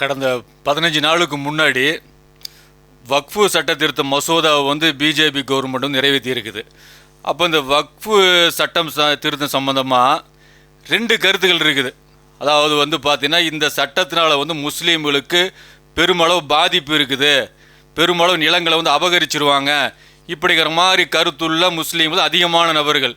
கடந்த பதினஞ்சு நாளுக்கு முன்னாடி வக்ஃபு சட்ட திருத்த மசோதாவை வந்து பிஜேபி கவர்மெண்ட்டும் வந்து நிறைவேற்றி இருக்குது அப்போ இந்த வக்ஃபு சட்டம் ச திருத்தம் சம்மந்தமாக ரெண்டு கருத்துக்கள் இருக்குது. அதாவது வந்து பார்த்தீங்கன்னா இந்த சட்டத்தினால் வந்து முஸ்லீம்களுக்கு பெருமளவு பாதிப்பு இருக்குது. பெருமளவு நிலங்களை வந்து அபகரிச்சிருவாங்க. இப்படிங்கிற மாதிரி கருத்துள்ள முஸ்லீம்கள் அதிகமான நபர்கள்.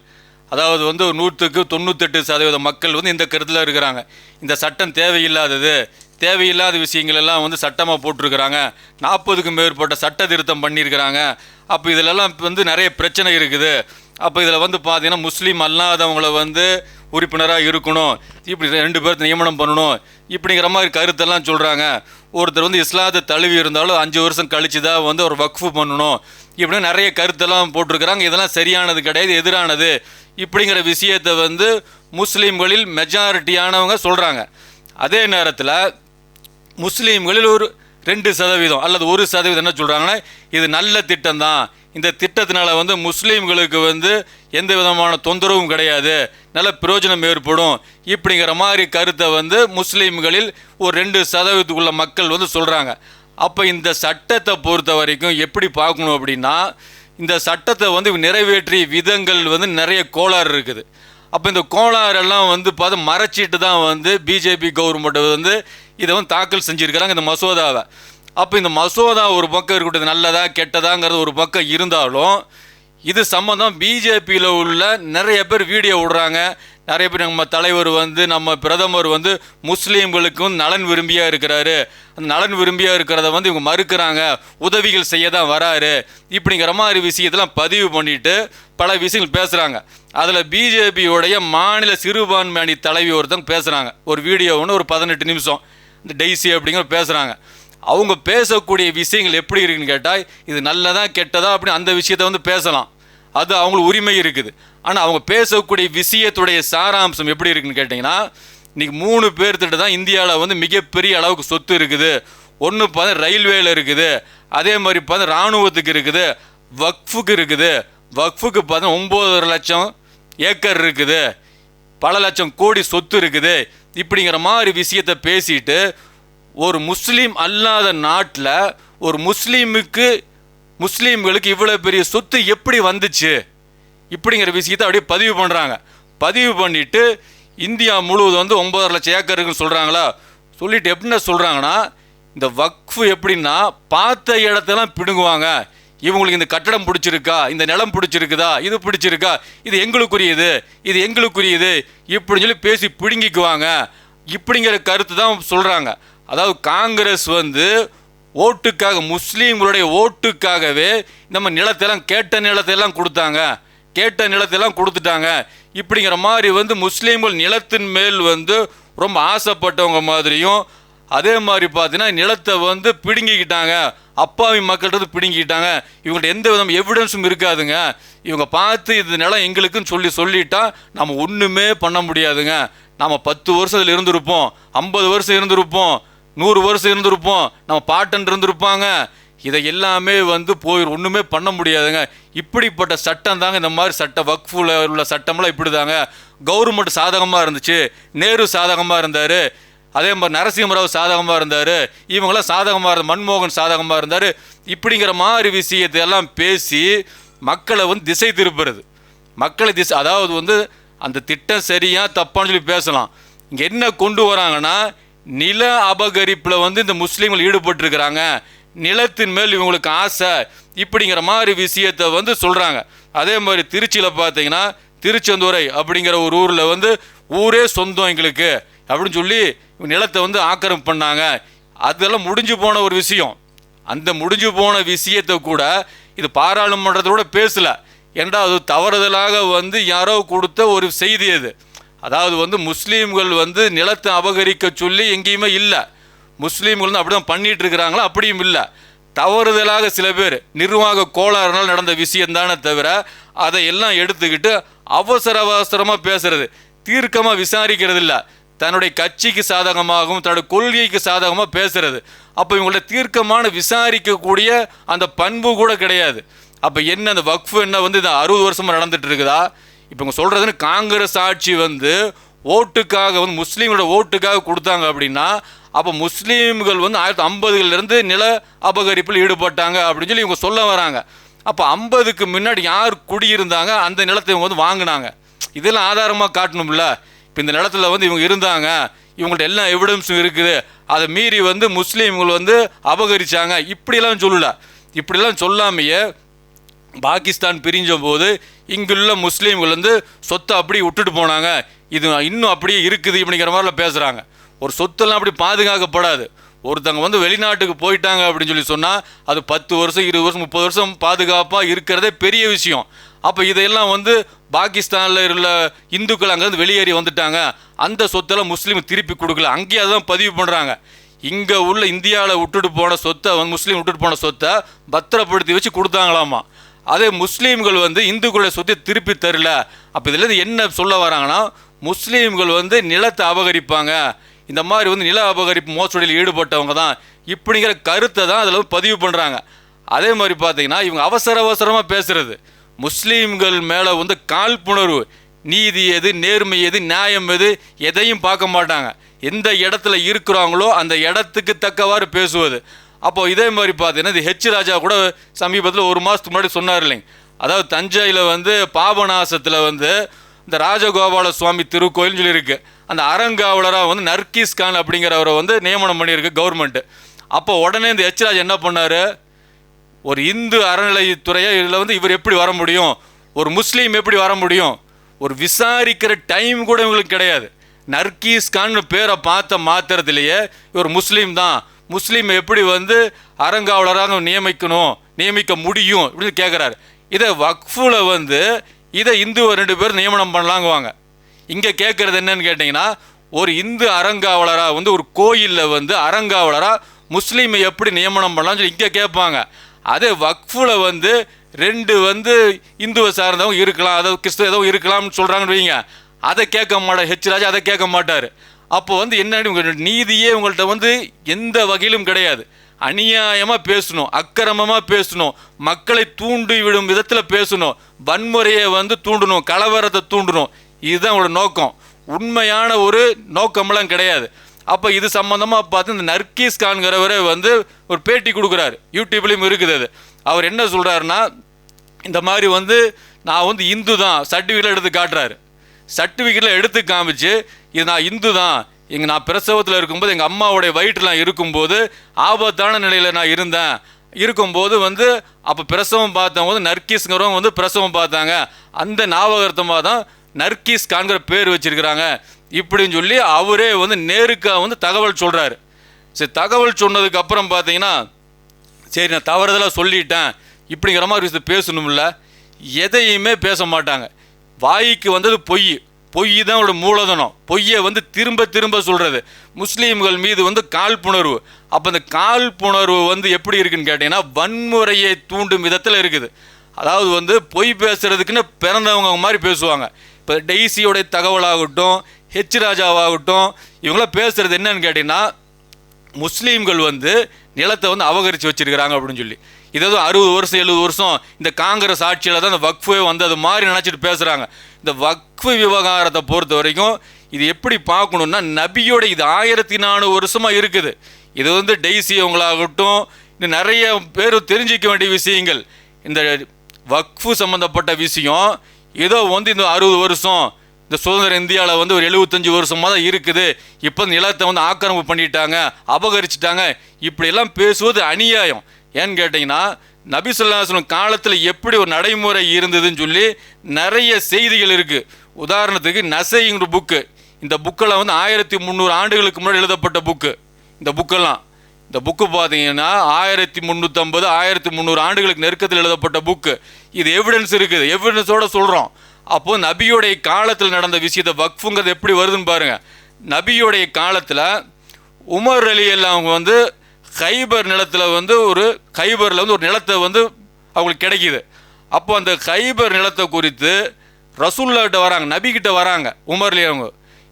அதாவது வந்து நூற்றுக்கு தொண்ணூத்தெட்டு சதவீத மக்கள் வந்து இந்த கருத்தில் இருக்கிறாங்க. இந்த சட்டம் தேவையில்லாதது தேவையில்லாத விஷயங்கள் எல்லாம் வந்து சட்டமாக போட்டிருக்கிறாங்க. நாற்பதுக்கும் மேற்பட்ட சட்ட திருத்தம் பண்ணியிருக்கிறாங்க. அப்போ இதிலெல்லாம் வந்து நிறைய பிரச்சனை இருக்குது. அப்போ இதில் வந்து பார்த்திங்கன்னா முஸ்லீம் அல்லாதவங்கள வந்து உறுப்பினராக இருக்கணும். இப்படி ரெண்டு பேர் நியமனம் பண்ணணும். இப்படிங்கிற மாதிரி கருத்தெல்லாம் சொல்கிறாங்க ஒருத்தர் வந்து இஸ்லாத்தை தழுவி இருந்தாலும் அஞ்சு வருஷம் கழிச்சு தான் வந்து ஒரு வக்ஃபு பண்ணணும். இப்படின்னு நிறைய கருத்தெல்லாம் போட்டிருக்கிறாங்க. இதெல்லாம் சரியானது கிடையாது எதிரானது. இப்படிங்கிற விஷயத்தை வந்து முஸ்லீம்களில் மெஜாரிட்டியானவங்க சொல்கிறாங்க அதே நேரத்தில் முஸ்லீம்களில் ஒரு ரெண்டு சதவீதம் அல்லது ஒரு சதவீதம் என்ன சொல்கிறாங்கன்னா இது நல்ல திட்டம் தான் இந்த திட்டத்தினால வந்து முஸ்லீம்களுக்கு வந்து எந்த விதமான தொந்தரவும் கிடையாது. நல்ல பிரயோஜனம் ஏற்படும். இப்படிங்கிற மாதிரி கருத்தை வந்து முஸ்லீம்களில் ஒரு ரெண்டு சதவீதத்துக்குள்ள மக்கள் வந்து சொல்கிறாங்க அப்போ இந்த சட்டத்தை பொறுத்த வரைக்கும் எப்படி பார்க்கணும் அப்படின்னா இந்த சட்டத்தை வந்து நிறைவேற்றிய விதங்கள் வந்து நிறைய கோளாறு இருக்குது. அப்போ இந்த கோளாறெல்லாம் வந்து பார்த்து மறைச்சிட்டு தான் வந்து பிஜேபி கவர்மெண்ட் வந்து இதை வந்து தாக்கல் செஞ்சுருக்கிறாங்க இந்த மசோதாவை. அப்போ இந்த மசோதா ஒரு பக்கம் இருக்கட்டும் நல்லதா கெட்டதாங்கிறது ஒரு பக்கம் இருந்தாலும் இது சம்மந்தம் பிஜேபியில் உள்ள நிறைய பேர் வீடியோ விடுறாங்க. நிறைய பேர் நம்ம தலைவர் வந்து நம்ம பிரதமர் வந்து முஸ்லீம்களுக்கும் நலன் விரும்பியாக இருக்கிறாரு. அந்த நலன் விரும்பியாக இருக்கிறத வந்து இவங்க மறுக்கிறாங்க. உதவிகள் செய்ய தான் வராரு. இப்படிங்கிற மாதிரி விஷயத்தெல்லாம் பதிவு பண்ணிட்டு பல விஷயங்கள் பேசுகிறாங்க அதில் பிஜேபியோடைய மாநில சிறுபான்மை அணி தலைவி ஒருத்தங்க பேசுகிறாங்க ஒரு வீடியோ ஒன்று ஒரு பதினெட்டு நிமிஷம். இந்த டெய்ஸி அப்படிங்கிற பேசுகிறாங்க அவங்க பேசக்கூடிய விஷயங்கள் எப்படி இருக்குன்னு கேட்டால் இது நல்லதா கெட்டதா அப்படின்னு அந்த விஷயத்தை வந்து பேசலாம். அது அவங்களுக்கு உரிமை இருக்குது. ஆனால் அவங்க பேசக்கூடிய விஷயத்துடைய சாராம்சம் எப்படி இருக்குன்னு கேட்டிங்கன்னா இன்றைக்கி மூணு பேர்த்திட்ட தான் இந்தியாவில் வந்து மிகப்பெரிய அளவுக்கு சொத்து இருக்குது. ஒன்று பார்த்தா ரயில்வேல இருக்குது. அதே மாதிரி பார்த்தா இராணுவத்துக்கு இருக்குது. வக்ஃபுக்கு இருக்குது. வக்ஃபுக்கு பார்த்தா ஒம்பது லட்சம் ஏக்கர் இருக்குது. பல லட்சம் கோடி சொத்து இருக்குது. இப்படிங்கிற மாதிரி விஷயத்தை பேசிட்டு ஒரு முஸ்லீம் அல்லாத நாட்டில் ஒரு முஸ்லீமுக்கு முஸ்லீம்களுக்கு இவ்வளோ பெரிய சொத்து எப்படி வந்துச்சு? இப்படிங்கிற விஷயத்தை அப்படியே பதிவு பண்ணுறாங்க பதிவு பண்ணிட்டு இந்தியா முழுவதும் வந்து ஒன்பதரை லட்சம் ஏக்கர் இருக்குன்னு சொல்கிறாங்களா சொல்லிட்டு எப்படின்னா சொல்கிறாங்கன்னா இந்த வக்ஃபு எப்படின்னா பார்த்த இடத்தெல்லாம் பிடுங்குவாங்க. இவங்களுக்கு இந்த கட்டடம் பிடிச்சிருக்கா? இந்த நிலம் பிடிச்சிருக்குதா? இது பிடிச்சிருக்கா? இது எங்களுக்குரியது. இது எங்களுக்குரியது. இப்படின்னு சொல்லி பேசி பிடுங்கிக்குவாங்க. இப்படிங்கிற கருத்து தான் சொல்கிறாங்க அதாவது காங்கிரஸ் வந்து ஓட்டுக்காக முஸ்லீம்களுடைய ஓட்டுக்காகவே நம்ம நிலத்தெல்லாம் கேட்ட நிலத்தையெல்லாம் கொடுத்தாங்க. கேட்ட நிலத்தையெல்லாம் கொடுத்துட்டாங்க. இப்படிங்கிற மாதிரி வந்து முஸ்லீம்கள் நிலத்தின் மேல் வந்து ரொம்ப ஆசைப்பட்டவங்க மாதிரியும் அதே மாதிரி பார்த்தீங்கன்னா நிலத்தை வந்து பிடுங்கிக்கிட்டாங்க. அப்பாவி மக்கள்கிட்ட பிடுங்கிக்கிட்டாங்க. இவங்கள்ட்ட எந்த விதம் எவிடன்ஸும் இருக்காதுங்க. இவங்க பார்த்து இந்த நிலம் எங்களுக்குன்னு சொல்லி சொல்லிட்டா நம்ம ஒன்றுமே பண்ண முடியாதுங்க. நம்ம பத்து வருஷத்தில் இருந்திருப்போம். ஐம்பது வருஷம் இருந்திருப்போம். நூறு வருஷம் இருந்திருப்போம். நம்ம பாட்டன் இருந்திருப்பாங்க. இதை எல்லாமே வந்து போய் ஒன்றுமே பண்ண முடியாதுங்க. இப்படிப்பட்ட சட்டம் தாங்க இந்த மாதிரி சட்ட வக்ஃபுல உள்ள சட்டம்லாம் இப்படி தாங்க கவர்மெண்ட் சாதகமாக இருந்துச்சு. நேரு சாதகமாக இருந்தார். அதே மாதிரி நரசிம்மராவ் சாதகமாக இருந்தார் இவங்களாம் சாதகமாக இருந்த மன்மோகன் சாதகமாக இருந்தார் இப்படிங்கிற மாதிரி விஷயத்தை எல்லாம் பேசி மக்களை வந்து திசை திருப்புறது. மக்களை திசை அதாவது வந்து அந்த திட்டம் சரியா தப்பான்னு சொல்லி பேசலாம். இங்கே என்ன கொண்டு வராங்கன்னா நில அபகரிப்பில் வந்து இந்த முஸ்லீம்கள் ஈடுபட்டிருக்கிறாங்க. நிலத்தின் மேல் இவங்களுக்கு ஆசை. இப்படிங்கிற மாதிரி விஷயத்தை வந்து சொல்கிறாங்க அதே மாதிரி திருச்சியில் பார்த்தீங்கன்னா திருச்செந்துறை அப்படிங்கிற ஒரு ஊரில் வந்து ஊரே சொந்தம் எங்களுக்கு அப்படின்னு சொல்லி நிலத்தை வந்து ஆக்கிரமிப்பு பண்ணாங்க. அதெல்லாம் முடிஞ்சு போன ஒரு விஷயம். அந்த முடிஞ்சு போன விஷயத்தை கூட இது பாராளுமன்றத்தோட பேசல. ஏன்டா அது தவறுதலாக வந்து யாரோ கொடுத்த ஒரு செய்தி அது. அதாவது வந்து முஸ்லீம்கள் வந்து நிலத்தை அபகரிக்க சொல்லி எங்கேயுமே இல்லை. முஸ்லீம்கள் வந்து அப்படி தான் பண்ணிட்டு இருக்கிறாங்களா? அப்படியும் இல்லை. தவறுதலாக சில பேர் நிர்வாக கோளாறுனால் நடந்த விஷயம்தானே தவிர அதை எல்லாம் எடுத்துக்கிட்டு அவசர அவசரமாக பேசுறது. தீர்க்கமாக விசாரிக்கிறது இல்லை தன்னுடைய கட்சிக்கு சாதகமாகவும் தன்னுடைய கொள்கைக்கு சாதகமாக பேசுகிறது அப்போ இவங்கள்ட்ட தீர்க்கமான விசாரிக்கக்கூடிய அந்த பண்பு கூட கிடையாது. அப்போ என்ன அந்த வக்ஃபு என்ன வந்து இந்த அறுபது வருஷமாக நடந்துட்டு இருக்குதா? இப்போ இவங்க சொல்கிறதுன்னு காங்கிரஸ் ஆட்சி வந்து ஓட்டுக்காக வந்து முஸ்லீம்களோட ஓட்டுக்காக கொடுத்தாங்க அப்படின்னா அப்போ முஸ்லீம்கள் வந்து ஆயிரத்தி ஐம்பதுலேருந்து நில அபகரிப்பில் ஈடுபட்டாங்க அப்படின்னு சொல்லி இவங்க சொல்ல வராங்க. அப்போ ஐம்பதுக்கு முன்னாடி யார் குடியிருந்தாங்க? அந்த நிலத்தை இவங்க வந்து வாங்கினாங்க. இதெல்லாம் ஆதாரமாக காட்டணும்ல? இப்போ இந்த நிலத்துல வந்து இவங்க இருந்தாங்க இவங்கள்ட்ட எல்லா எவிடன்ஸும் இருக்குது. அதை மீறி வந்து முஸ்லீம்கள் வந்து அபகரிச்சாங்க. இப்படிலாம் சொல்லல. இப்படிலாம் சொல்லாமையே பாகிஸ்தான் பிரிஞ்ச போது இங்குள்ள முஸ்லீம்கள் வந்து சொத்தை அப்படியே விட்டுட்டு போனாங்க. இது இன்னும் அப்படியே இருக்குது இப்படிங்கிற மாதிரிலாம் பேசுகிறாங்க ஒரு சொத்தெல்லாம் அப்படி பாதுகாக்கப்படாது. ஒருத்தங்க வந்து வெளிநாட்டுக்கு போயிட்டாங்க அப்படின்னு சொல்லி சொன்னால் அது பத்து வருஷம் இருபது வருஷம் முப்பது வருஷம் பாதுகாப்பாக இருக்கிறதே பெரிய விஷயம். அப்போ இதையெல்லாம் வந்து பாகிஸ்தானில் உள்ள இந்துக்கள் அங்கேருந்து வெளியேறி வந்துட்டாங்க. அந்த சொத்தெல்லாம் முஸ்லீம் திருப்பி கொடுக்கல. அங்கேயே அதான் பதிவு பண்ணுறாங்க இங்கே உள்ள இந்தியாவில் விட்டுட்டு போன சொத்தை வந்து முஸ்லீம் விட்டுட்டு போன சொத்தை பத்திரப்படுத்தி வச்சு கொடுத்தாங்களாமா. அதே முஸ்லீம்கள் வந்து இந்துக்களுடைய சொத்தை திருப்பி தரல. அப்போ இதுலேருந்து என்ன சொல்ல வராங்கன்னா முஸ்லீம்கள் வந்து நிலத்தை அபகரிப்பாங்க. இந்த மாதிரி வந்து நில அபகரிப்பு மோசடியில் ஈடுபட்டவங்க தான். இப்படிங்கிற கருத்தை தான் அதில் வந்து பதிவு பண்ணுறாங்க அதே மாதிரி பார்த்தீங்கன்னா இவங்க அவசர அவசரமாக பேசுகிறது முஸ்லீம்கள் மேலே வந்து காழ்ப்புணர்வு நீதி எது நேர்மை எது நியாயம் எது எதையும் பார்க்க மாட்டாங்க. எந்த இடத்துல இருக்கிறாங்களோ அந்த இடத்துக்கு தக்கவாறு பேசுவது. அப்போ இதே மாதிரி பார்த்தீங்கன்னா இது ஹெச் ராஜா கூட சமீபத்தில் ஒரு மாதத்துக்கு முன்னாடி சொன்னார் இல்லைங்க. அதாவது தஞ்சையில் வந்து பாபநாசத்தில் வந்து இந்த ராஜகோபால சுவாமி திருக்கோயில்னு சொல்லியிருக்கு. அந்த அறங்காவலராக வந்து நர்கீஸ் கான் அப்படிங்கிறவரை வந்து நியமனம் பண்ணியிருக்கு கவர்மெண்ட்டு அப்போ உடனே இந்த ஹெச் ராஜா என்ன பண்ணார்? ஒரு இந்து அறநிலையத்துறையை இதில் வந்து இவர் எப்படி வர முடியும்? ஒரு முஸ்லீம் எப்படி வர முடியும்? ஒரு விசாரிக்கிற டைம் கூட இவங்களுக்கு கிடையாது. நர்கீஸ் கான் பேரை பார்த்த மாத்திரத்திலேயே இவர் முஸ்லீம் தான். முஸ்லீம் எப்படி வந்து அறங்காவலராக நியமிக்கணும் நியமிக்க முடியும் அப்படின்னு கேட்குறாரு இதை வக்ஃபில் வந்து இதை இந்து ரெண்டு பேர் நியமனம் பண்ணலாங்குவாங்க. இங்கே கேட்குறது என்னன்னு கேட்டிங்கன்னா ஒரு இந்து அறங்காவலராக வந்து ஒரு கோயிலில் வந்து அறங்காவலராக முஸ்லீமை எப்படி நியமனம் பண்ணலாம்னு சொல்லி இங்கே கேட்பாங்க அதே வக்ஃபில் வந்து ரெண்டு வந்து இந்துவை சார்ந்தவங்க இருக்கலாம் அதாவது கிறிஸ்துவ ஏதோ இருக்கலாம்னு சொல்கிறாங்கன்னு வைங்க. அதை கேட்க மாட்டார். ஹெச் ராஜா அதை கேட்க மாட்டார். அப்போ வந்து என்ன நீதியே உங்கள்கிட்ட வந்து எந்த வகையிலும் கிடையாது. அநியாயமாக பேசணும் அக்கிரமமாக பேசணும் மக்களை தூண்டி விடும் விதத்தில் பேசணும் வன்முறையை வந்து தூண்டணும் கலவரத்தை தூண்டணும். இதுதான் உங்களோட நோக்கம். உண்மையான ஒரு நோக்கமெல்லாம் கிடையாது. அப்போ இது சம்மந்தமாக பார்த்து இந்த நர்கீஸ் கான்கிறவரே வந்து ஒரு பேட்டி கொடுக்குறாரு. யூடியூப்லேயும் இருக்குது அது. அவர் என்ன சொல்கிறாருன்னா இந்த மாதிரி வந்து நான் வந்து இந்து தான் சர்டிஃபிகேட்டில் எடுத்து காட்டுறாரு. சர்டிஃபிகேட்டில் எடுத்து காமிச்சு இது நான் இந்து தான் எங்கள் நான் பிரசவத்தில் இருக்கும்போது எங்கள் அம்மாவுடைய வயிற்றுலாம் இருக்கும்போது ஆபத்தான நிலையில் நான் இருந்தேன். இருக்கும்போது வந்து அப்போ பிரசவம் பார்த்தவங்க வந்து நர்கீஸ்ங்கிறவங்க வந்து பிரசவம் பார்த்தாங்க. அந்த ஞாபகார்த்தமாக தான் நர்கீஸ் கான்கிற பேர் வச்சிருக்கிறாங்க. இப்படின்னு சொல்லி அவரே வந்து நேருக்காக வந்து தகவல் சொல்கிறாரு சரி தகவல் சொன்னதுக்கு அப்புறம் பார்த்தீங்கன்னா சரி நான் தவறுதலாக சொல்லிட்டேன். இப்படிங்கிற மாதிரி விஷயத்தை பேசணும்ல. எதையுமே பேச மாட்டாங்க. வாய்க்கு வந்தது பொய். பொய் தான் அவரோட மூலதனம். பொய்யை வந்து திரும்ப திரும்ப சொல்கிறது முஸ்லீம்கள் மீது வந்து காழ்ப்புணர்வு. அப்போ இந்த காழ்ப்புணர்வு வந்து எப்படி இருக்குன்னு கேட்டிங்கன்னா வன்முறையை தூண்டும் விதத்தில் இருக்குது. அதாவது வந்து பொய் பேசுறதுக்குன்னு பிறந்தவங்க மாதிரி பேசுவாங்க. இப்போ டெய்ஸியோடைய தகவலாகட்டும் ஹெச் ராஜாவாகட்டும் இவங்களாம் பேசுகிறது என்னன்னு கேட்டிங்கன்னா முஸ்லீம்கள் வந்து நிலத்தை வந்து அபகரித்து வச்சிருக்கிறாங்க அப்படின்னு சொல்லி. இதாவது அறுபது வருஷம் எழுபது வருஷம் இந்த காங்கிரஸ் ஆட்சியில் தான் இந்த வக்ஃபே வந்து அது மாதிரி நினச்சிட்டு பேசுகிறாங்க இந்த வக்ஃபு விவகாரத்தை பொறுத்த வரைக்கும் இது எப்படி பார்க்கணுன்னா நபியோட இது ஆயிரத்தி நானூறு வருஷமாக இருக்குது. இது வந்து டெய்ஸி அவங்களாகட்டும் இன்னும் நிறைய பேர் தெரிஞ்சிக்க வேண்டிய விஷயங்கள். இந்த வக்ஃபு சம்மந்தப்பட்ட விஷயம் ஏதோ வந்து இந்த அறுபது வருஷம் இந்த சுதந்திர இந்தியாவில் வந்து ஒரு எழுபத்தஞ்சு வருஷமாக தான் இருக்குது. இப்போ நிலத்தை வந்து ஆக்கிரமிப்பு பண்ணிட்டாங்க அபகரிச்சிட்டாங்க. இப்படியெல்லாம் பேசுவது அநியாயம். ஏன்னு கேட்டிங்கன்னா நபிசுல்லாசனம் காலத்தில் எப்படி ஒரு நடைமுறை இருந்ததுன்னு சொல்லி நிறைய செய்திகள் இருக்குது உதாரணத்துக்கு நசைங்கிற புக்கு. இந்த புக்கெல்லாம் வந்து ஆயிரத்தி முந்நூறு ஆண்டுகளுக்கு முன்னாடி எழுதப்பட்ட புக்கு. இந்த புக்கெல்லாம். இந்த புக்கு பார்த்தீங்கன்னா ஆயிரத்தி முந்நூற்றம்பது ஆயிரத்தி முந்நூறு ஆண்டுகளுக்கு நெருக்கத்தில் எழுதப்பட்ட புக்கு. இது எவிடன்ஸ் இருக்குது. எவிடன்ஸோட சொல்கிறோம் அப்போ நபியுடைய காலத்தில் நடந்த விஷயத்தை வக்ஃபுங்கிறது எப்படி வருதுன்னு பாருங்கள் நபியுடைய காலத்தில் உமர் அலி எல்லாம் அவங்க வந்து ஹைபர் நிலத்தில் வந்து ஒரு ஹைபரில் வந்து ஒரு நிலத்தை வந்து அவங்களுக்கு கிடைக்கிது. அப்போ அந்த ஹைபர் நிலத்தை குறித்து ரசூல்லாட்ட வராங்க நபிக்கிட்ட வராங்க உமர்லி அவங்க.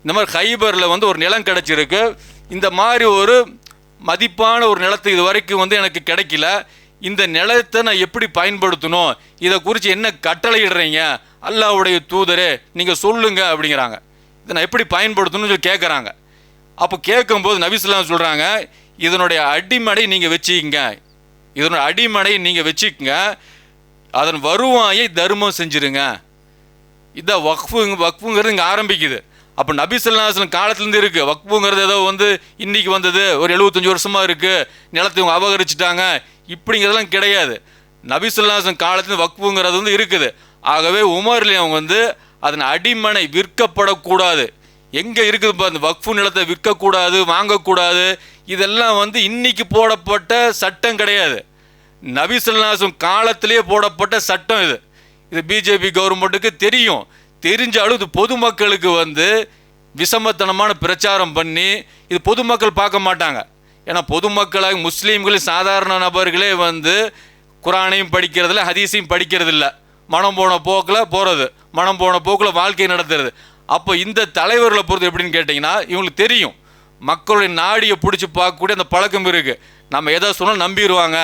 இந்த மாதிரி ஹைபரில் வந்து ஒரு நிலம் கிடைச்சிருக்கு. இந்த மாதிரி ஒரு மதிப்பான ஒரு நிலத்தை இது வரைக்கும் வந்து எனக்கு கிடைக்கல. இந்த நிலத்தை நான் எப்படி பயன்படுத்தணும்? இதை குறித்து என்ன கட்டளையிடுறீங்க? அல்லாஹ்வுடைய தூதரே நீங்கள் சொல்லுங்க அப்படிங்கிறாங்க. இதை நான் எப்படி பயன்படுத்தணும்னு சொல்லி கேட்குறாங்க அப்போ கேட்கும்போது நபிஸ்லாம் சொல்கிறாங்க இதனுடைய அடிமடை நீங்கள் வச்சுக்கிங்க. இதனுடைய அடிமடை நீங்கள் வச்சுக்கங்க. அதன் வருவாயை தர்மம் செஞ்சுருங்க. இதான் வக்ஃபு வக்ஃபுங்கிறது இங்கே ஆரம்பிக்குது. அப்போ நபி சொல்லாஸ்லம் காலத்துலேருந்து இருக்குது வக்ஃபுங்கிறது ஏதோ வந்து இன்றைக்கி வந்தது. ஒரு எழுபத்தஞ்சு வருஷமாக இருக்குது நிலத்தை இவங்க அபகரிச்சிட்டாங்க. இப்படிங்கிறதெல்லாம் கிடையாது. நபி சொல்லாஸ்லம் காலத்துலேருந்து வந்து இருக்குது. ஆகவே உமர்லி அவங்க வந்து அதன் அடிமனை விற்கப்படக்கூடாது. எங்கே இருக்குது இப்போ அந்த வக்ஃபு நிலத்தை விற்கக்கூடாது வாங்கக்கூடாது. இதெல்லாம் வந்து இன்றைக்கி போடப்பட்ட சட்டம் கிடையாது. நபி சொல்லாசும் காலத்திலேயே போடப்பட்ட சட்டம் இது. இது பிஜேபி கவர்மெண்ட்டுக்கு தெரியும். தெரிஞ்சாலும் இது பொதுமக்களுக்கு வந்து விஷமத்தனமான பிரச்சாரம் பண்ணி இது பொதுமக்கள் பார்க்க மாட்டாங்க. ஏன்னா பொதுமக்களாக முஸ்லீம்கள் சாதாரண நபர்களே வந்து குரானையும் படிக்கிறதில்ல ஹதீஸையும் படிக்கிறதில்ல. மனம் போன போக்கில் போகிறது மனம் போன போக்கில் வாழ்க்கை நடத்துறது. அப்போ இந்த தலைவர்களை பொறுத்து எப்படின்னு கேட்டிங்கன்னா இவங்களுக்கு தெரியும். மக்களுடைய நாடியை பிடிச்சி பார்க்கக்கூடிய அந்த பழக்கம் இருக்குது நம்ம எதை சொன்னாலும் நம்பிடுவாங்க.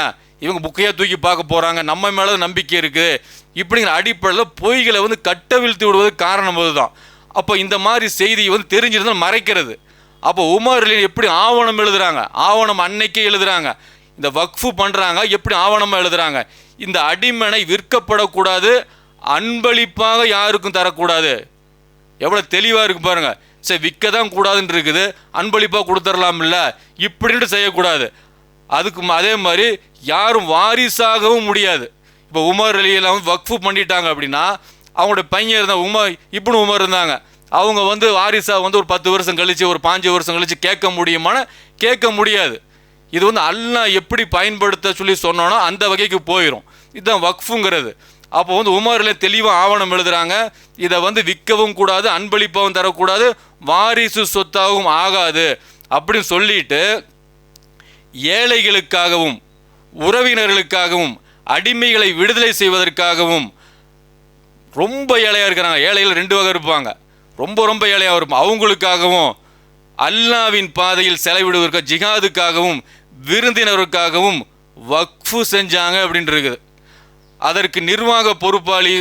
இவங்க புக்கையாக தூக்கி பார்க்க போகிறாங்க நம்ம மேலே நம்பிக்கை இருக்குது இப்படிங்கிற அடிப்படையில் பொய்களை வந்து கட்டவிழ்த்து விடுவது காரணம் அதுதான். அப்போ இந்த மாதிரி செய்தியை வந்து தெரிஞ்சிருந்தால் மறைக்கிறது. அப்போ உமர்ல எப்படி ஆவணம் எழுதுறாங்க? ஆவணம் அன்னைக்கே எழுதுறாங்க. இந்த வக்ஃபு பண்ணுறாங்க எப்படி ஆவணமாக எழுதுறாங்க? இந்த அடிமனை விற்கப்படக்கூடாது அன்பளிப்பாக யாருக்கும் தரக்கூடாது. எவ்வளோ தெளிவாக இருக்கு பாருங்கள் சரி விற்க தான் கூடாதுன்னு இருக்குது அன்பளிப்பாக கொடுத்துடலாம்ல இப்படின்ட்டு செய்யக்கூடாது. அதுக்கு அதே மாதிரி யாரும் வாரிசாகவும் முடியாது. இப்போ உமர் அலியெல்லாம் வக்ஃபு பண்ணிட்டாங்க அப்படின்னா அவங்களுடைய பையன் இருந்தால் உமர் இப்படி உமர் இருந்தாங்க. அவங்க வந்து வாரிசா வந்து ஒரு பத்து வருஷம் கழித்து ஒரு பாஞ்சு வருஷம் கழித்து கேட்க முடியுமான கேட்க முடியாது. இது வந்து அல்லா எப்படி பயன்படுத்த சொல்லி சொன்னோனோ அந்த வகைக்கு போயிடும் இதுதான் வக்ஃபுங்கிறது. அப்போ வந்து உமரில் தெளிவாக ஆவணம் எழுதுகிறாங்க இதை வந்து விற்கவும் கூடாது அன்பளிப்பாகவும் தரக்கூடாது வாரிசு சொத்தாகவும் ஆகாது. அப்படின்னு சொல்லிட்டு ஏழைகளுக்காகவும் உறவினர்களுக்காகவும் அடிமைகளை விடுதலை செய்வதற்காகவும் ரொம்ப ஏழையாக இருக்கிறாங்க. ஏழைகள் ரெண்டு வகை இருப்பாங்க. ரொம்ப ரொம்ப ஏழையாக இருப்பாங்க அவங்களுக்காகவும் அல்லாவின் பாதையில் செலவிடுவதற்கு ஜிகாதுக்காகவும் விருந்தினருக்காகவும் வக்ஃபு செஞ்சாங்க அப்படின்ட்டு இருக்குது. அதற்கு நிர்வாக பொறுப்பாளி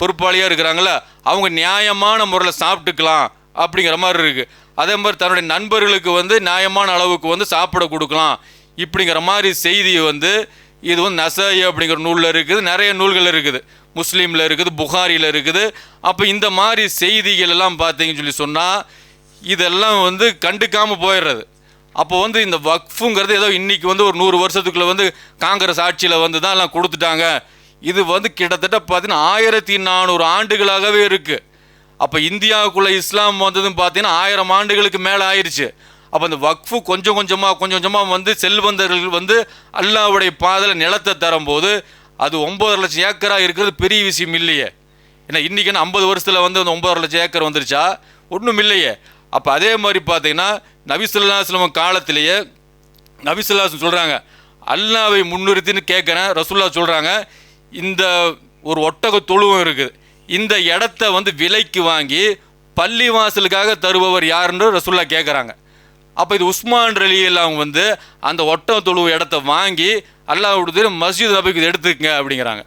பொறுப்பாளியாக இருக்கிறாங்களா அவங்க நியாயமான முறையில் சாப்பிட்டுக்கலாம் அப்படிங்கிற மாதிரி இருக்குது அதே மாதிரி தன்னுடைய நண்பர்களுக்கு வந்து நியாயமான அளவுக்கு வந்து சாப்பிட கொடுக்கலாம். இப்படிங்கிற மாதிரி செய்தியை வந்து இது வந்து நசை அப்படிங்கிற நூலில் இருக்குது நிறைய நூல்கள் இருக்குது. முஸ்லீமில் இருக்குது புகாரியில் இருக்குது. அப்போ இந்த மாதிரி செய்திகள் எல்லாம் பார்த்தீங்கன்னு சொல்லி சொன்னால் இதெல்லாம் வந்து கண்டுக்காமல் போயிடுறது. அப்போ வந்து இந்த வக்ஃபுங்கிறது ஏதோ இன்றைக்கி வந்து ஒரு நூறு வருஷத்துக்குள்ளே வந்து காங்கிரஸ் ஆட்சியில் வந்து தான் எல்லாம் கொடுத்துட்டாங்க. இது வந்து கிட்டத்தட்ட பார்த்தீங்கன்னா ஆயிரத்தி நானூறு ஆண்டுகளாகவே இருக்குது அப்போ இந்தியாவுக்குள்ளே இஸ்லாம் வந்ததுன்னு பார்த்தீங்கன்னா ஆயிரம் ஆண்டுகளுக்கு மேலே ஆயிடுச்சு அப்போ அந்த வக்ஃபு கொஞ்சம் கொஞ்சமாக கொஞ்சம் கொஞ்சமாக வந்து செல்வந்தர்கள் வந்து அல்லாவுடைய பாதையில் நிலத்தை தரும்போது அது ஒம்பது லட்சம் ஏக்கராக இருக்கிறது பெரிய விஷயம் இல்லையே. ஏன்னா இன்றைக்கி ஐம்பது வருஷத்தில் வந்து அந்த ஒம்பது லட்சம் ஏக்கர் வந்துருச்சா? ஒன்றும் இல்லையே. அப்போ அதே மாதிரி பார்த்தீங்கன்னா நபிசுல்லாஸ்லம் காலத்திலேயே நபிசுல்லாஸ்லம் சொல்கிறாங்க அல்லாவை முன்னிறுத்தின்னு கேட்குறேன் ரசுல்லா சொல்கிறாங்க இந்த ஒரு ஒட்டக தொழுவம் இருக்குது. இந்த இடத்த வந்து விலைக்கு வாங்கி பள்ளி வாசலுக்காக தருபவர் யாருன்னு ரசுல்லா கேட்குறாங்க அப்போ இது உஸ்மான் அலி எல்லாம் வந்து அந்த ஒட்டக தொழு இடத்த வாங்கி அல்லாஹ் மஸ்ஜித் நபிக்கு எடுத்துக்கங்க அப்படிங்கிறாங்க.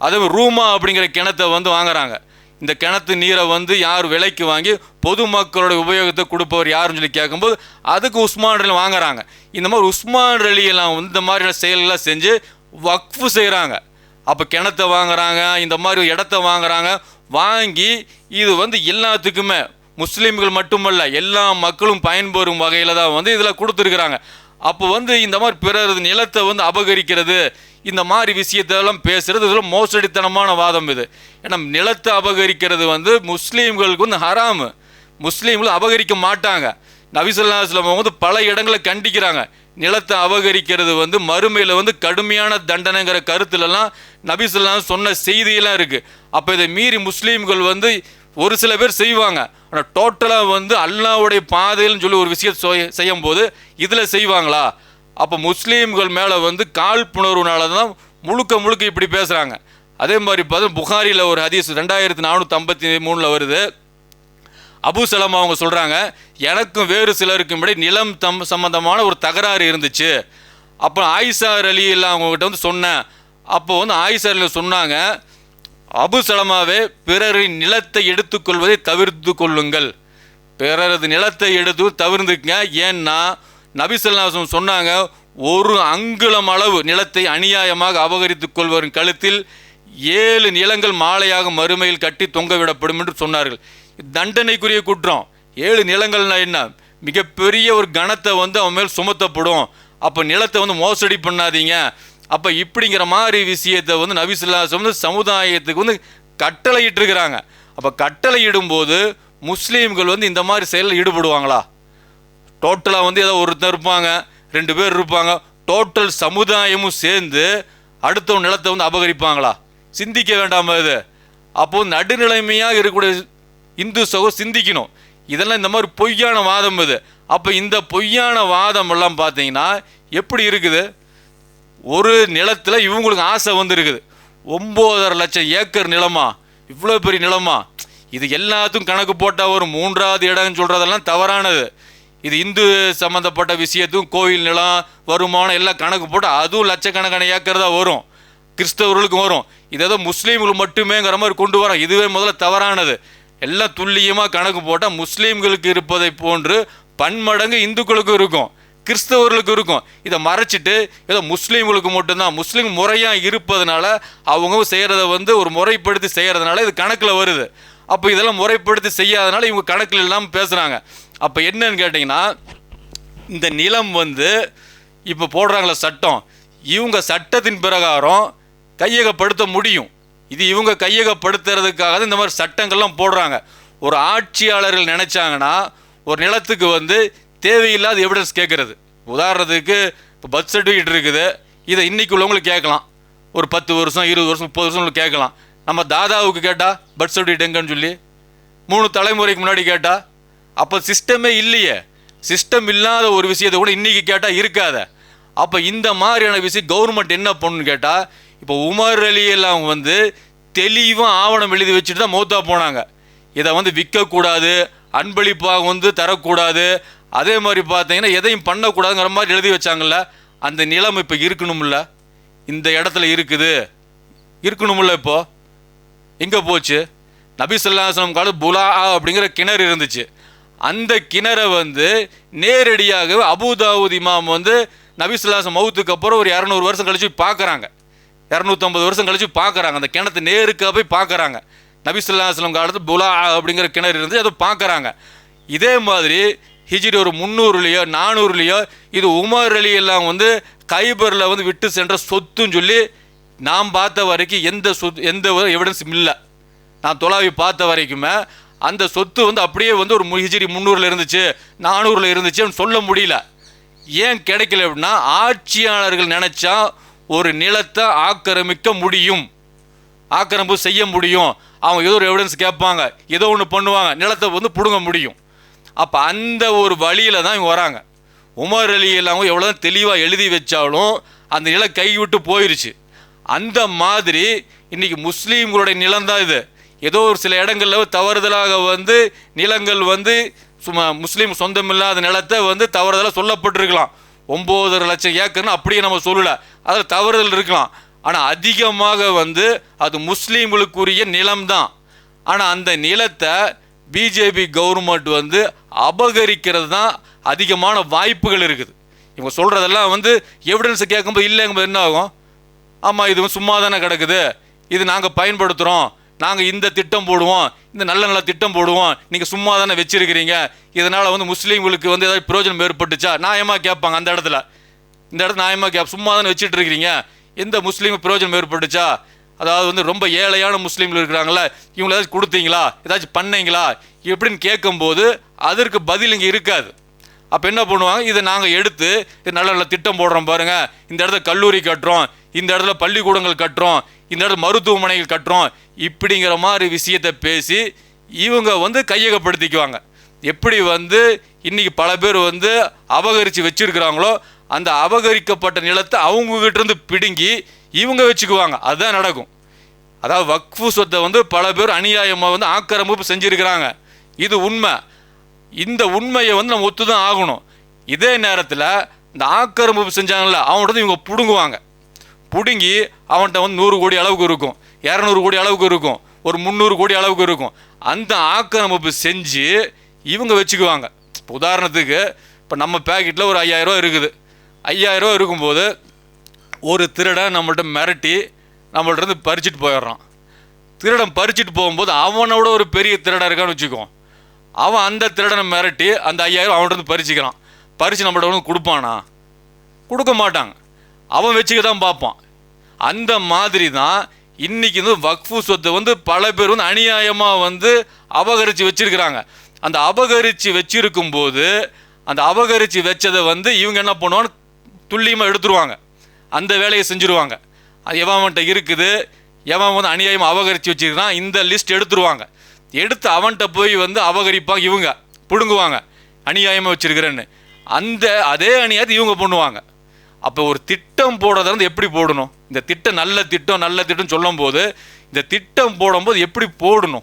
அதே மாதிரி ரூமா அப்படிங்கிற கிணத்தை வந்து வாங்குறாங்க. இந்த கிணத்து நீரை வந்து யார் விலைக்கு வாங்கி பொதுமக்களோட உபயோகத்தை கொடுப்பவர் யாருன்னு சொல்லி கேட்கும்போது அதுக்கு உஸ்மான் ரலி வாங்குறாங்க. இந்த மாதிரி உஸ்மான் ரலி எல்லாம் வந்து இந்த மாதிரியான செயலெல்லாம் செஞ்சு வக்ஃபு செய்கிறாங்க அப்போ கிணத்தை வாங்குறாங்க இந்த மாதிரி இடத்த வாங்குறாங்க வாங்கி இது வந்து எல்லாத்துக்குமே முஸ்லீம்கள் மட்டுமல்ல எல்லா மக்களும் பயன்பெறும் வகையில் தான் வந்து இதில் கொடுத்துருக்குறாங்க. அப்போ வந்து இந்த மாதிரி பிறரது நிலத்தை வந்து அபகரிக்கிறது இந்த மாதிரி விஷயத்தெல்லாம் பேசுகிறது இதில் மோசடித்தனமான வாதம் இது. ஏன்னா நிலத்தை அபகரிக்கிறது வந்து முஸ்லீம்களுக்கு வந்து ஹராமு. முஸ்லீம்கள் அபகரிக்க மாட்டாங்க. நபிசுல்லாஸ்லம் வந்து பல இடங்களை கண்டிக்கிறாங்க. நிலத்தை அபகரிக்கிறது வந்து மறுமையில் வந்து கடுமையான தண்டனைங்கிற கருத்துலலாம் நபிசுல்லாம் சொன்ன செய்தியெல்லாம் இருக்குது அப்போ இதை மீறி முஸ்லீம்கள் வந்து ஒரு சில பேர் செய்வாங்க. ஆனால் டோட்டலாக வந்து அல்லாவுடைய பாதையில்னு சொல்லி ஒரு விஷயம் செய்யும் போது இதில் செய்வாங்களா? அப்போ முஸ்லீம்கள் மேலே வந்து காழ்ப்புணர்வுனால தான் முழுக்க முழுக்க இப்படி பேசுகிறாங்க அதே மாதிரி பார்த்தா புகாரியில் ஒரு ஹதீஸ் ரெண்டாயிரத்தி நானூற்றி ஐம்பத்தி மூணில் வருது. அபு சலம் அவங்க சொல்கிறாங்க எனக்கும் வேறு சிலருக்கும் இடையே நிலம் தம் சம்பந்தமான ஒரு தகராறு இருந்துச்சு. அப்போ ஆயிஷார் அலி இல்லை அவங்ககிட்ட வந்து சொன்னேன். அப்போ வந்து ஆயிஷார் அலி சொன்னாங்க அபு சலமாவே பிறரின் நிலத்தை எடுத்துக்கொள்வதை தவிர்த்து கொள்ளுங்கள். பிறரது நிலத்தை எடுத்து தவிர்த்துக்குங்க. ஏன்னா நபிசல்லாசம் சொன்னாங்க ஒரு அங்குளம் அளவு நிலத்தை அநியாயமாக அபகரித்துக் கொள்வரின் கழுத்தில் ஏழு நிலங்கள் மாலையாக மறுமையில் கட்டி தொங்கவிடப்படும் என்று சொன்னார்கள். தண்டனைக்குரிய குற்றம். ஏழு நிலங்கள்னா என்ன? மிகப்பெரிய ஒரு கணத்தை வந்து அவன் மேல் சுமத்தப்படும். அப்போ நிலத்தை வந்து மோசடி பண்ணாதீங்க. அப்போ இப்படிங்கிற மாதிரி விஷயத்தை வந்து நபிசுல்லாசம் வந்து சமுதாயத்துக்கு வந்து கட்டளையிட்டிருக்கிறாங்க. அப்போ கட்டளையிடும்போது முஸ்லீம்கள் வந்து இந்த மாதிரி செயலில் ஈடுபடுவாங்களா? டோட்டலாக வந்து ஏதோ ஒருத்தர் இருப்பாங்க ரெண்டு பேர் இருப்பாங்க. டோட்டல் சமுதாயமும் சேர்ந்து அடுத்த நிலத்தை வந்து அபகரிப்பாங்களா? சிந்திக்க வேண்டாமா இது? அப்போது நடுநிலைமையாக இருக்கக்கூடிய இந்து சகோ சிந்திக்கணும். இதெல்லாம் இந்த மாதிரி பொய்யான வாதம் இது. அப்போ இந்த பொய்யான வாதம் எல்லாம் பார்த்தீங்கன்னா எப்படி இருக்குது? ஒரு நிலத்தில் இவங்களுக்கு ஆசை வந்துருக்குது. ஒம்போதரை லட்சம் ஏக்கர் நிலமா? இவ்வளோ பெரிய நிலமா? இது எல்லாத்துக்கும் கணக்கு போட்டால் ஒரு மூன்றாவது இடம்னு சொல்கிறதெல்லாம் தவறானது. இது இந்து சம்மந்தப்பட்ட விஷயத்தும் கோயில் நிலம் வருமானம் எல்லாம் கணக்கு போட்டு அதுவும் லட்சக்கணக்கான ஏக்கர் தான் வரும். கிறிஸ்தவர்களுக்கும் வரும். இது ஏதோ முஸ்லீம்கள் மட்டுமேங்கிற மாதிரி கொண்டு வரோம் இதுவே முதல்ல தவறானது. எல்லாம் துல்லியமாக கணக்கு போட்டால் முஸ்லீம்களுக்கு இருப்பதை போன்று பன்மடங்கு இந்துக்களுக்கும் இருக்கும். கிறிஸ்தவர்களுக்கு இருக்கும். இதை மறைச்சிட்டு ஏதோ முஸ்லீம்களுக்கு மட்டும்தான். முஸ்லீம் முறையாக இருப்பதனால அவங்க செய்கிறத வந்து ஒரு முறைப்படுத்தி செய்கிறதுனால இது கணக்கில் வருது. அப்போ இதெல்லாம் முறைப்படுத்தி செய்யாதனால இவங்க கணக்கில் இல்லாமல் பேசுகிறாங்க அப்போ என்னன்னு கேட்டிங்கன்னா இந்த நிலம் வந்து இப்போ போடுறாங்களே சட்டம். இவங்க சட்டத்தின் பிரகாரம் கையகப்படுத்த முடியும். இது இவங்க கையகப்படுத்துறதுக்காக தான் இந்த மாதிரி சட்டங்கள்லாம் போடுறாங்க. ஒரு ஆட்சியாளர்கள் நினச்சாங்கன்னா ஒரு நிலத்துக்கு வந்து தேவையில்லாத எவிடன்ஸ் கேட்குறது. உதாரணத்துக்கு இப்போ பர்த் சர்டிஃபிகேட் இருக்குது. இதை இன்றைக்கி உள்ளவங்களுக்கு கேட்கலாம். ஒரு பத்து வருஷம் இருபது வருஷம் முப்பது வருஷம் கேட்கலாம். நம்ம தாதாவுக்கு கேட்டால் பர்த் சர்டிஃபிகேட் எங்கன்னு சொல்லி மூணு தலைமுறைக்கு முன்னாடி கேட்டால் அப்போ சிஸ்டமே இல்லையே. சிஸ்டம் இல்லாத ஒரு விஷயத்தை கூட இன்றைக்கி கேட்டால் இருக்காத. அப்போ இந்த மாதிரியான விஷயம் கவர்மெண்ட் என்ன பண்ணுன்னு கேட்டால் இப்போ உமர் அலி எல்லாம் வந்து தெளிவாக ஆவணம் எழுதி வச்சுட்டு தான் மௌத்தா போனாங்க. இதை வந்து விற்கக்கூடாது அன்பளிப்பாக வந்து தரக்கூடாது அதே மாதிரி பார்த்தீங்கன்னா எதையும் பண்ணக்கூடாதுங்கிற மாதிரி எழுதி வச்சாங்கல்ல அந்த நிலம் இப்போ இருக்கணும்ல. இந்த இடத்துல இருக்குது. இருக்கணும்ல இப்போது எங்கே போச்சு? நபி சொல்லாஸ்லம் கால புலா அப்படிங்கிற கிணறு இருந்துச்சு. அந்த கிணறை வந்து நேரடியாக அபுதாவுத் இமாம் வந்து நபிசுல்லாசம் மவுத்துக்கு அப்புறம் ஒரு இரநூறு வருஷம் கழிச்சு பார்க்குறாங்க. இரநூத்தம்பது வருஷம் கழிச்சு பார்க்குறாங்க. அந்த கிணத்து நேருக்காக போய் பார்க்குறாங்க. நபிசுல்லாஸ்லம் காலத்து புலா அப்படிங்கிற கிணறு இருந்து அதை பார்க்குறாங்க. இதே மாதிரி ஹிஜ்ரி ஒரு முந்நூறுலையோ நானூறுலையோ இது உமர் அலி எல்லாம் வந்து கைபரில் வந்து விட்டு சென்ற சொத்துன்னு சொல்லி நாம் பார்த்த வரைக்கும் எந்த சொத்து எந்த எவிடன்ஸும் இல்லை. நான் தொலாவி பார்த்த வரைக்குமே அந்த சொத்து வந்து அப்படியே வந்து ஒரு மு- ஹிஜ்ரி முந்நூறில் இருந்துச்சு நானூறில் இருந்துச்சுன்னு சொல்ல முடியல. ஏன் கிடைக்கல அப்படின்னா ஆட்சியாளர்கள் நினச்சா ஒரு நிலத்தை ஆக்கிரமிக்க முடியும். ஆக்கிரமிப்பு செய்ய முடியும். அவங்க ஏதோ ஒரு எவிடன்ஸ் கேட்பாங்க. ஏதோ ஒன்று பண்ணுவாங்க. நிலத்தை வந்து பிடுங்க முடியும். அப்போ அந்த ஒரு வழியில் தான் இவங்க வராங்க. உமர் அலி இல்லாமல் எவ்வளோ தான் தெளிவாக எழுதி வச்சாலும் அந்த நிலம் கை விட்டு போயிருச்சு. அந்த மாதிரி இன்றைக்கி முஸ்லீம்களுடைய நிலம் தான் இது. ஏதோ ஒரு சில இடங்களில் தவறுதலாக வந்து நிலங்கள் வந்து சும்மா முஸ்லீம் சொந்தமில்லாத நிலத்தை வந்து தவறுதலாக சொல்லப்பட்டிருக்கலாம். ஒம்போதரை லட்சம் ஏக்கர்னு அப்படியே நம்ம சொல்லலை. அதில் தவறுதல் இருக்கலாம். ஆனால் அதிகமாக வந்து அது முஸ்லீம்களுக்குரிய நிலம்தான் ஆனால் அந்த நிலத்தை பிஜேபி கவர்மெண்ட் வந்து அபகரிக்கிறது தான் அதிகமான வாய்ப்புகள் இருக்குது. இவங்க சொல்கிறதெல்லாம் வந்து எவிடன்ஸை கேட்கும்போது இல்லைங்கும்போது என்ன ஆகும்? ஆமாம் இது வந்து சும்மா தானே கிடக்குது. இது நாங்கள் பயன்படுத்துகிறோம் நாங்கள் இந்த திட்டம் போடுவோம். இந்த நல்ல நல்ல திட்டம் போடுவோம். நீங்கள் சும்மா தானே வச்சுருக்கிறீங்க. இதனால் வந்து முஸ்லீம்களுக்கு வந்து ஏதாவது பிரயோஜனம் ஏற்பட்டுச்சா? நியாயமாக கேட்பாங்க அந்த இடத்துல. இந்த இடத்துல நியாயமாக கேப் சும்மா தானே வச்சுட்டு இருக்கிறீங்க. எந்த முஸ்லீம் பிரயோஜனம் ஏற்பட்டுச்சா? அதாவது வந்து ரொம்ப ஏழையான முஸ்லீம்கள் இருக்கிறாங்களே இவங்களை ஏதாச்சும் கொடுத்தீங்களா? ஏதாச்சும் பண்ணீங்களா? எப்படின்னு கேட்கும்போது அதற்கு பதில் இங்கே இருக்காது. அப்போ என்ன பண்ணுவாங்க? இதை நாங்கள் எடுத்து இது நல்ல நல்ல திட்டம் போடுறோம் பாருங்கள் இந்த இடத்துல கல்லூரி கட்டுறோம் இந்த இடத்துல பள்ளிக்கூடங்கள் கட்டுறோம் இந்த இடத்துல மருத்துவமனைகள் கட்டுறோம் இப்படிங்கிற மாதிரி விஷயத்தை பேசி இவங்க வந்து கையகப்படுத்திக்குவாங்க. எப்படி வந்து இன்றைக்கி பல பேர் வந்து அபகரித்து வச்சுருக்கிறாங்களோ அந்த அபகரிக்கப்பட்ட நிலத்தை அவங்க பிடுங்கி இவங்க வச்சுக்குவாங்க. அதுதான் நடக்கும். அதாவது வக்ஃபு சொத்தை வந்து பல பேர் அநியாயமாக வந்து ஆக்கிரமிப்பு செஞ்சுருக்கிறாங்க. இது உண்மை. இந்த உண்மையை வந்து நம்ம ஒத்து தான் ஆகணும். இதே நேரத்தில் இந்த ஆக்கிரமிப்பு செஞ்சாங்கல்ல அவன்கிட்ட இவங்க பிடுங்குவாங்க. பிடுங்கி அவன்கிட்ட வந்து நூறு கோடி அளவுக்கு இருக்கும். இரநூறு கோடி அளவுக்கு இருக்கும். ஒரு முந்நூறு கோடி அளவுக்கு இருக்கும். அந்த ஆக்கிரமிப்பு செஞ்சு இவங்க வச்சுக்குவாங்க. இப்போ உதாரணத்துக்கு இப்போ நம்ம பேக்கெட்டில் ஒரு ஐயாயிரரூவா இருக்குது. ஐயாயிரரூவா இருக்கும்போது ஒரு திருடன் நம்மள்கிட்ட மிரட்டி நம்மள்ட்ட இருந்து பறிச்சுட்டு போயிடுறான். திருடன் பறிச்சுட்டு போகும்போது அவனோட ஒரு பெரிய திருடன் இருக்கான்னு வச்சுக்கோ. அவன் அந்த திருடனை மிரட்டி அந்த ஐயாயிரம் அவன்கிட்ட பறிச்சுக்கிறான். பறித்து நம்மள்ட்ட வந்து கொடுப்பானா? கொடுக்க மாட்டாங்க. அவன் வச்சுக்க தான் பார்ப்பான். அந்த மாதிரி தான் இன்றைக்கி வந்து வக்ஃபு சொத்தை வந்து பல பேர் வந்து அநியாயமாக வந்து அபகரித்து வச்சுருக்கிறாங்க. அந்த அபகரித்து வச்சிருக்கும் போது அந்த அபகரித்து வச்சதை வந்து இவங்க என்ன பண்ணுவான்னு துல்லியமாக எடுத்துருவாங்க. அந்த வேலையை செஞ்சுருவாங்க. எவன்கிட்ட இருக்குது? எவன் வந்து அநியாயம் அபகரித்து வச்சுருக்கான் இந்த லிஸ்ட் எடுத்துருவாங்க. எடுத்து அவன்கிட்ட போய் வந்து அபகரிப்பாங்க இவங்க. பிடுங்குவாங்க. அநியாயமாக வச்சிருக்கிறேன்னு. அந்த அதே அநியாயத்தை இவங்க பண்ணுவாங்க. அப்போ ஒரு திட்டம் போடுறத வந்து எப்படி போடணும்? இந்த திட்டம் நல்ல திட்டம் நல்ல திட்டம் சொல்லும்போது இந்த திட்டம் போடும்போது எப்படி போடணும்?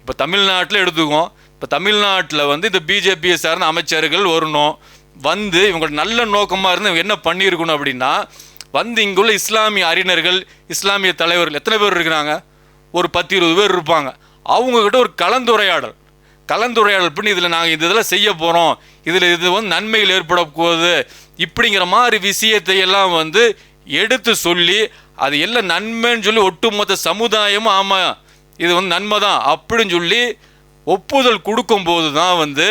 இப்போ தமிழ்நாட்டில் எடுத்துக்குவோம் இப்போ தமிழ்நாட்டில் வந்து இந்த பிஜேபியை சார்ந்த அமைச்சர்கள் வரணும். வந்து இவங்க நல்ல நோக்கமாக இருந்து இவங்க என்ன பண்ணியிருக்கணும் அப்படின்னா வந்து இங்குள்ள இஸ்லாமிய அறிஞர்கள் இஸ்லாமிய தலைவர்கள் எத்தனை பேர் இருக்கிறாங்க? ஒரு பத்து இருபது பேர் இருப்பாங்க. அவங்கக்கிட்ட ஒரு கலந்துரையாடல். கலந்துரையாடல் பண்ணி இதில் நாங்கள் இந்த இதெல்லாம் செய்ய போகிறோம் இதில் இது வந்து நன்மைகள் ஏற்பட போகுது. இப்படிங்கிற மாதிரி விஷயத்தை எல்லாம் வந்து எடுத்து சொல்லி அது எல்லாம் நன்மைன்னு சொல்லி ஒட்டுமொத்த சமுதாயமும் ஆமாம் இது வந்து நன்மை தான் அப்படின்னு சொல்லி ஒப்புதல் கொடுக்கும்போது தான் வந்து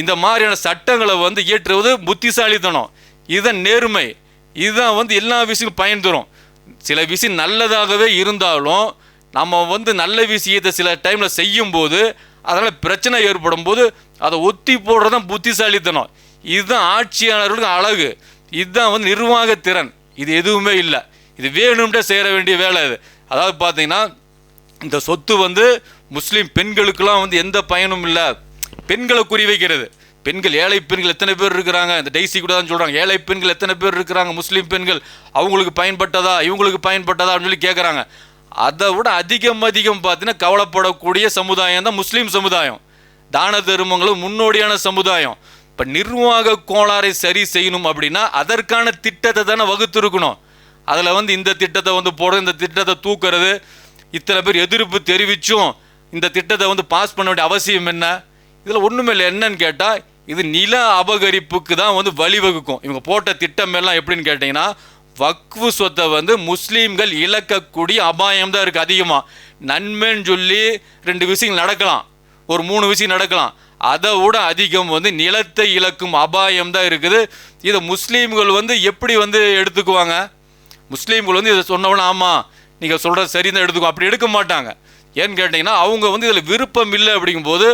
இந்த மாதிரியான சட்டங்களை வந்து இயற்றுவது புத்திசாலித்தனம். இதன் நேர்மை. இதுதான் வந்து எல்லா விஷயமும் பயன் தரும். சில விஷயம் நல்லதாகவே இருந்தாலும் நம்ம வந்து நல்ல விஷயத்தை சில டைமில் செய்யும்போது அதனால் பிரச்சனை ஏற்படும் போது அதை ஒத்தி போடுறது தான் புத்திசாலித்தனம். இதுதான் ஆட்சியாளர்களுக்கு அழகு. இதுதான் வந்து நிர்வாக திறன். இது எதுவுமே இல்லை. இது வேணும்ட்டே சேர வேண்டிய வேலை இது அதாவது பார்த்தீங்கன்னா இந்த சொத்து வந்து முஸ்லீம் பெண்களுக்கெல்லாம் வந்து எந்த பயனும் இல்லை. பெண்களை குறி வைக்கிறது பெண்கள் ஏழை பெண்கள் எத்தனை பேர் இருக்கிறாங்க? இந்த டைசி கூட தான் சொல்கிறாங்க ஏழை பெண்கள் எத்தனை பேர் இருக்கிறாங்க? முஸ்லீம் பெண்கள் அவங்களுக்கு பயன்பட்டதா? இவங்களுக்கு பயன்பட்டதா? அப்படின்னு சொல்லி கேட்குறாங்க அதை விட அதிகம் அதிகம் பார்த்தீங்கன்னா கவலைப்படக்கூடிய சமுதாயம் தான் முஸ்லீம் சமுதாயம். தான தர்மங்களும் முன்னோடியான சமுதாயம். இப்போ நிர்வாக கோளாறை சரி செய்யணும் அப்படின்னா அதற்கான திட்டத்தை தானே வகுத்துருக்கணும். அதில் வந்து இந்த திட்டத்தை வந்து போடுறது இந்த திட்டத்தை தூக்குறது இத்தனை பேர் எதிர்ப்பு தெரிவித்தும் இந்த திட்டத்தை வந்து பாஸ் பண்ண வேண்டிய அவசியம் என்ன? இதில் ஒன்றுமே இல்லை. என்னன்னு கேட்டால் இது நில அபகரிப்புக்கு தான் வந்து வழிவகுக்கும். இவங்க போட்ட திட்டம் எல்லாம் எப்படின்னு கேட்டிங்கன்னா வக்ஃபு சொத்தை வந்து முஸ்லீம்கள் இழக்கக்கூடிய அபாயம் தான் இருக்குது அதிகமாக நன்மைன்னு சொல்லி ரெண்டு விஷயங்கள் நடக்கலாம். ஒரு மூணு விஷயம் நடக்கலாம். அதை விட அதிகம் வந்து நிலத்தை இழக்கும் அபாயம் தான் இருக்குது. இதை முஸ்லீம்கள் வந்து எப்படி வந்து எடுத்துக்குவாங்க? முஸ்லீம்கள் வந்து இதை சொன்னவன ஆமாம் நீங்கள் சொல்கிறது சரி தான் எடுத்துக்கோ. அப்படி எடுக்க மாட்டாங்க. ஏன்னு கேட்டிங்கன்னா அவங்க வந்து இதில் விருப்பம் இல்லை அப்படிங்கும்போது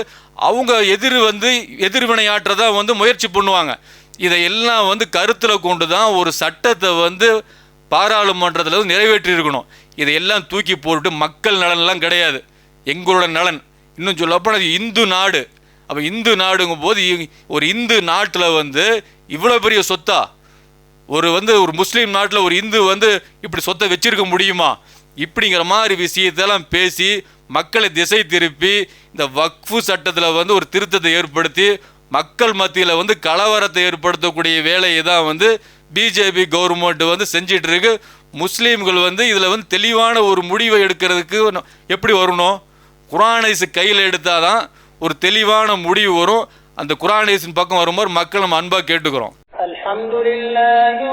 அவங்க எதிர் வந்து எதிர்வினையாற்றதை வந்து முயற்சி பண்ணுவாங்க. இதை எல்லாம் வந்து கருத்தில் கொண்டு தான் ஒரு சட்டத்தை வந்து பாராளுமன்றத்தில் வந்து நிறைவேற்றி இருக்கணும் இதையெல்லாம் தூக்கி போட்டுட்டு மக்கள் நலன்லாம் கிடையாது. எங்களோட நலன். இன்னும் சொல்லப்போனால் இந்து நாடு. அப்போ இந்து நாடுங்கும் போது ஒரு இந்து நாட்டில் வந்து இவ்வளோ பெரிய சொத்தா? ஒரு வந்து ஒரு முஸ்லீம் நாட்டில் ஒரு இந்து வந்து இப்படி சொத்தை வச்சிருக்க முடியுமா? இப்படிங்கிற மாதிரி விஷயத்தெல்லாம் பேசி மக்களை திசை திருப்பி இந்த வக்ஃபு சட்டத்தில் வந்து ஒரு திருத்தத்தை ஏற்படுத்தி மக்கள் மத்தியில் வந்து கலவரத்தை ஏற்படுத்தக்கூடிய வேலையை தான் வந்து பிஜேபி கவர்மெண்ட் வந்து செஞ்சிட்டு இருக்கு முஸ்லீம்கள் வந்து இதில் வந்து தெளிவான ஒரு முடிவை எடுக்கிறதுக்கு எப்படி வரணும்? குரானைஸ் கையில் எடுத்தால் தான் ஒரு தெளிவான முடிவு வரும். அந்த குரானைஸின் பக்கம் வரும்போது மக்கள் நம்ம அன்பாக கேட்டுக்கிறோம். அலமதுல்லாஹி